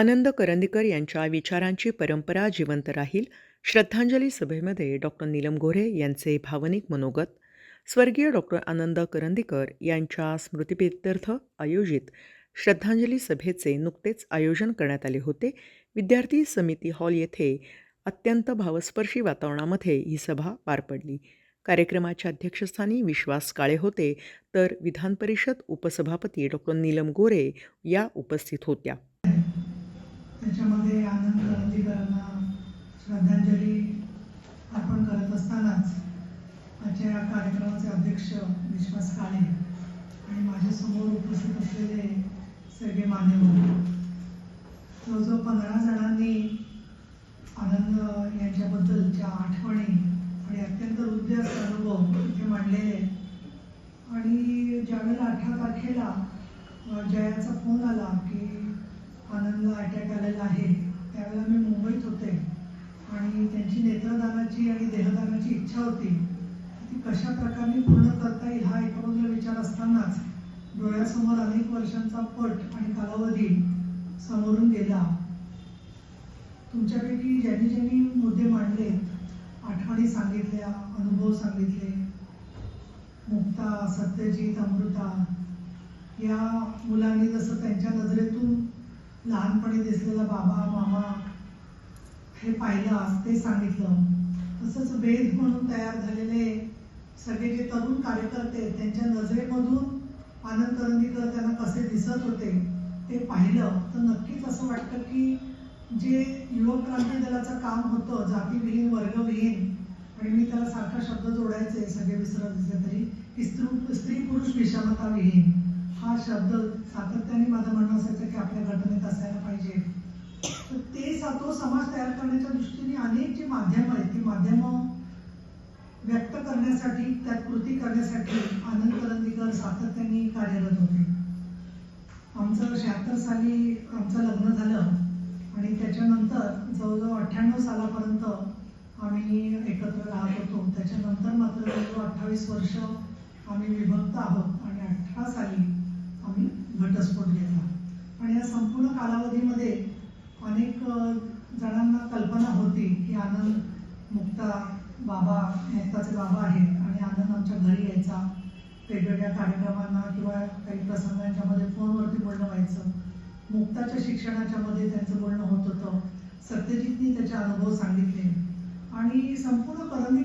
आनंद करंदीकर यांच्या विचारांची परंपरा जिवंत राहील श्रद्धांजली सभेमध्ये डॉक्टर नीलम गोरे यांचे भावनिक मनोगत स्वर्गीय डॉक्टर आनंद करंदीकर यांच्या स्मृतिप्रित्यर्थ आयोजित श्रद्धांजली सभेचे नुकतेच आयोजन करण्यात आले होते. विद्यार्थी समिती हॉल येथे अत्यंत भावस्पर्शी वातावरणामध्ये ही सभा पार पडली. कार्यक्रमाच्या अध्यक्षस्थानी विश्वास काळे होते तर विधान परिषद उपसभापती डॉक्टर नीलम गोरे या उपस्थित होत्या. आनंद श्रद्धांजली अर्पण करत असतानाच आजच्या या कार्यक्रमाचे अध्यक्ष विश्वास काळे आणि माझ्यासमोर उपस्थित असलेले सगळे मान्यवर. जवळजवळ पंधरा जणांनी आनंद यांच्याबद्दलच्या आठवणी आणि अत्यंत हृदय अनुभव इथे मांडलेले आणि ज्यावेळेला अठरा तारखेला जयाचा फोन आला की आनंद अटॅक आलेला आहे त्यावेळेला मी मुंबईत होते आणि त्यांची नेत्रदानाची आणि देहदानाची इच्छा होती. ती कशा प्रकारे पूर्ण करता येईल हा एका विचार असतानाच डोळ्यासमोर अनेक वर्षांचा पट आणि कालावधी समोरून गेला. तुमच्यापैकी ज्यांनी ज्यांनी मुद्दे मांडले आठवणी सांगितल्या अनुभव सांगितले मुक्ता सत्यजित अमृता या मुलांनी जसं त्यांच्या नजरेतून लहानपणी दिसलेला बाबा मामा हे पाहिलं आज ते सांगितलं. तसंच वेद म्हणून तयार झालेले सगळे जे तरुण कार्यकर्ते त्यांच्या नजरेमधून आनंद करंदीकर त्यांना कसे दिसत होते ते पाहिलं. तर नक्कीच असं वाटतं की जे युवक क्रांती दलाचं काम होतं जातीविहीन वर्गविहीन आणि मी त्याला सारखा शब्द जोडायचे सगळे विसरत असले तरी की स्त्री स्त्री पुरुष विषमताविहीन हा शब्द सातत्याने माझं म्हणणं असायचं की आपल्या घटनेत असायला पाहिजे. तर ते सा- तो समाज तयार करण्याच्या दृष्टीने अनेक जी माध्यमं आहेत ती माध्यमं व्यक्त करण्यासाठी त्यात कृती करण्यासाठी आनंद करंदीकर सातत्याने कार्यरत होते. आमचं शहात्तर साली आमचं लग्न झालं आणि त्याच्यानंतर जवळजवळ अठ्ठ्याण्णव सालापर्यंत आम्ही एकत्र राहत होतो. त्याच्यानंतर मात्र जवळजवळ अठ्ठावीस वर्ष आम्ही विभक्त आहोत आणि अठरा साली आम्ही घटस्फोट घेतला. आणि या संपूर्ण कालावधीमध्ये अनेक जणांना कल्पना होती की आनंद मुक्ता बाबा मुक्ताचे बाबा आहेत आणि आनंद आमच्या घरी यायचा. वेगवेगळ्या कार्यक्रमांना किंवा काही प्रसंगांच्या मध्ये फोनवरती बोलणं व्हायचं. मुक्ताच्या शिक्षणाच्या मध्ये त्यांचं बोलणं होत होतं. सत्यजितनी त्याचे अनुभव सांगितले. आणि संपूर्ण करंदी